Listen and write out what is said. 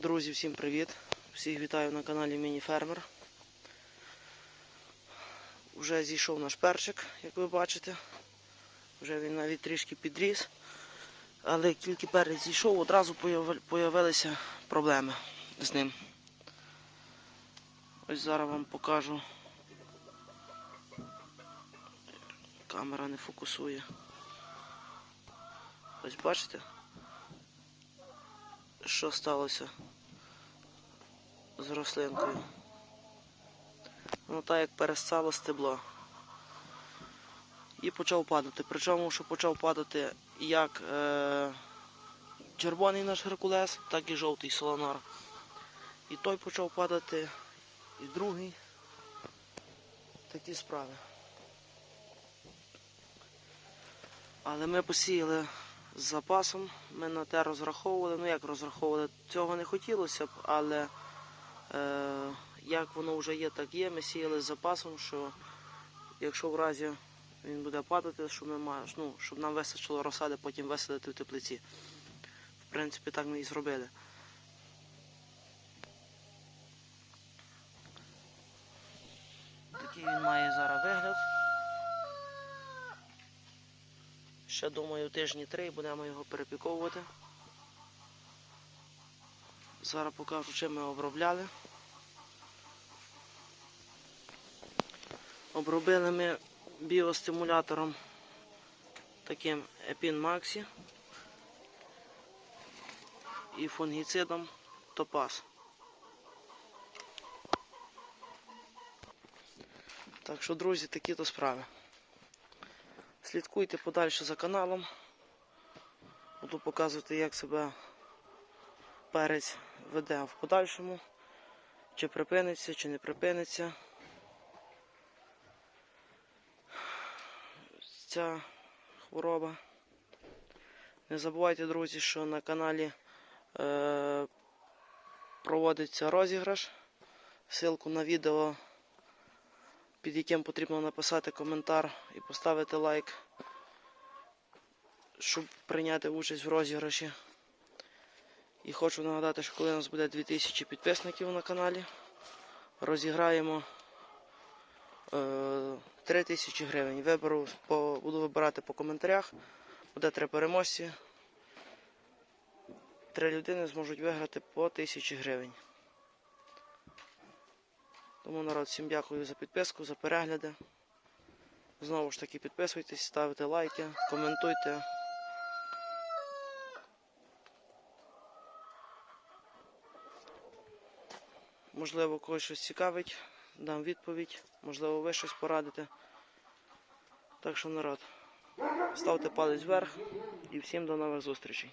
Друзі, всім привіт! Всіх вітаю на каналі Міні-Фермер. Вже зійшов наш перчик, як ви бачите. Вже він навіть трішки підріс. Але тільки перець зійшов, одразу появилися проблеми з ним. Ось зараз вам покажу. Камера не фокусує. Ось бачите? Що сталося з рослинкою? Ну так як перестало стебло. І почав падати. Причому, що почав падати як е, червоний наш Геркулес, так і жовтий солонар. І той почав падати, і другий. Такі справи. Але ми посіяли з запасом, ми на те розраховували. Ну як розраховували, цього не хотілося б, але е, як воно вже є, так є. Ми сіяли з запасом, що якщо в разі він буде падати, щоб, ми ма- ну, щоб нам вистачило розсади, потім висадити в теплиці. В принципі, так ми і зробили. Такий він має зараз вигляд. Ще думаю тижні три будемо його перепіковувати. Зараз покажу, чим ми обробляли. Обробили ми біостимулятором таким Епін Максі і фунгіцидом Топаз. Так що, друзі, такі то справи. Слідкуйте подальше за каналом. Буду показувати, як себе перець веде в подальшому. Чи припиниться, чи не припиниться. Ця хвороба. Не забувайте, друзі, що на каналі е, проводиться розіграш. Ссылку на відео під яким потрібно написати коментар і поставити лайк, щоб прийняти участь в розіграші. І хочу нагадати, що коли у нас буде 2000 підписників на каналі, розіграємо е, 3000 гривень. Виберу, по, буду вибирати по коментарях. Буде три переможці. Три людини зможуть виграти по 1000 гривень. Тому народ, всім дякую за підписку, за перегляди. Знову ж таки підписуйтесь, ставте лайки, коментуйте. Можливо, когось щось цікавить, дам відповідь, можливо, ви щось порадите. Так що народ, ставте палець вверх і всім до нових зустрічей.